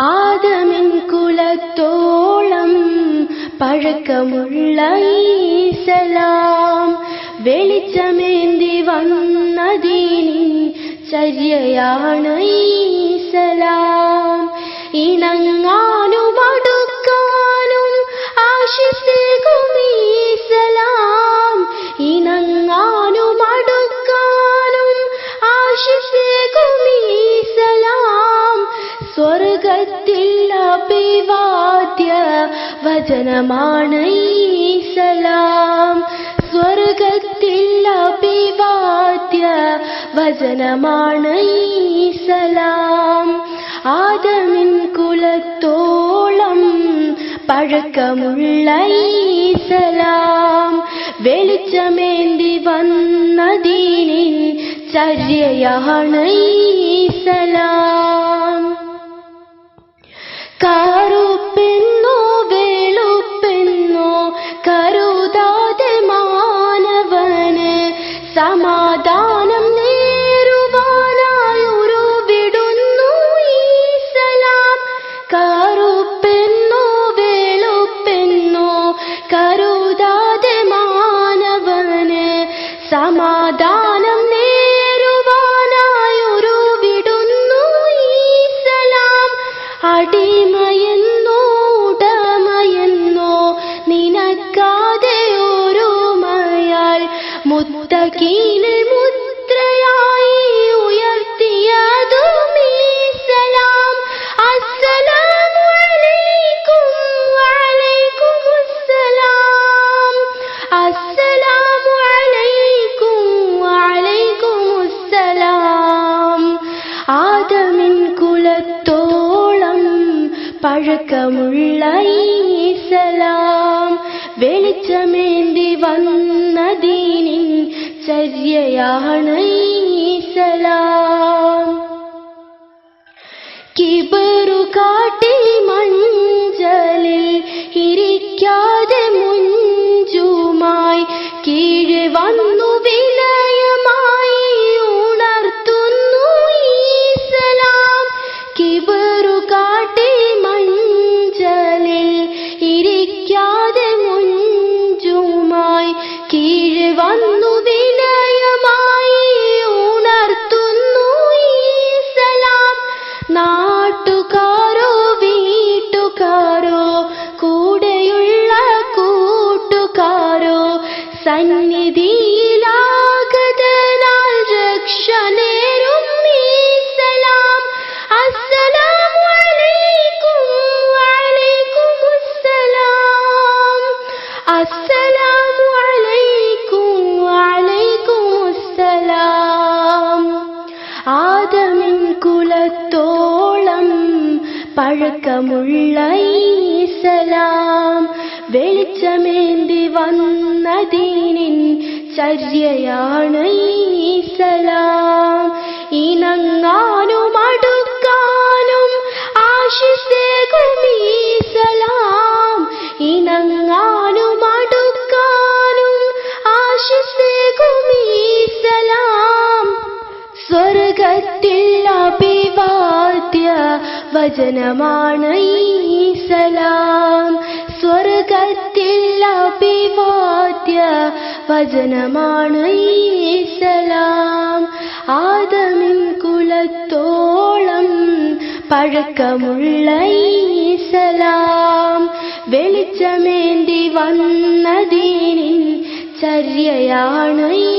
ആദമിൻ കുലത്തോളം പഴക്കമുള്ള വെളിച്ചമേന്തി വന്നതീനി ചര്യയാണ് ഈസലാം. ഇണങ്ങാനും സ്വർഗത്തിൽ അഭിവാദ്യ വചനമാണ് ഈസലാം സ്വർഗത്തിൽ അഭിവാദ്യ വചനമാണ് ഈസലാം ആദമിൻ കുലത്തോളം പഴക്കമുള്ള ഈസലാം വെളിച്ചമേന്തി വന്നതീനിൻ ചര്യയാണ് ഈസലാം സമാധാനം വിടുന്നു ഈ സലാം. കറുപ്പെന്നോ വെളുപ്പെന്നോ കരുതാതെ മാനവന് സമാധാനം നേരുവാനായൊരു വിടുന്നു ഈ സലാം. അടിമയെന്നോ ഉടമയെന്നോ നിനക്കാതെ ഒരുമയാൽ മുത്തകീലിൽ പഴക്കമുള്ള ഈസലാം വെളിച്ചമേന്തി വന്നദീനിൻ ചര്യയാണ് ഈസലാം. കിബറു കാട്ടി സന്നിധിയിലാകതനാൽ രക്ഷ നേരും ഈസലാം അസ്സലാമു അലൈക്കും വഅലൈക്കും അസ്സലാം അസ്സലാമു അലൈക്കും വഅലൈക്കും അസ്സലാം ആദമിൻ കുലത്തോളം പഴക്കമുള്ള ഈസലാം വെളിച്ചമേന്തി വന്നദീനിൻ ചര്യയാണ് സലാം. ഇണങ്ങാനും അടുക്കാനും ആശിസേകും ഈസലാം ഇണങ്ങാനും അടുക്കാനും ആശിസേകും ഈസലാം സ്വർഗത്തിൽ അഭിവാദ്യ വചനമാണ് ഈസലാം സ്വർഗത്തിൽ അഭിവാദ്യ വചനമാണ് ഈസലാം ആദമിൻ കുലത്തോളം പഴക്കമുള്ള ഈസലാം വെളിച്ചമേന്തി വന്നതീനിൻ ചര്യയാണ് ഈ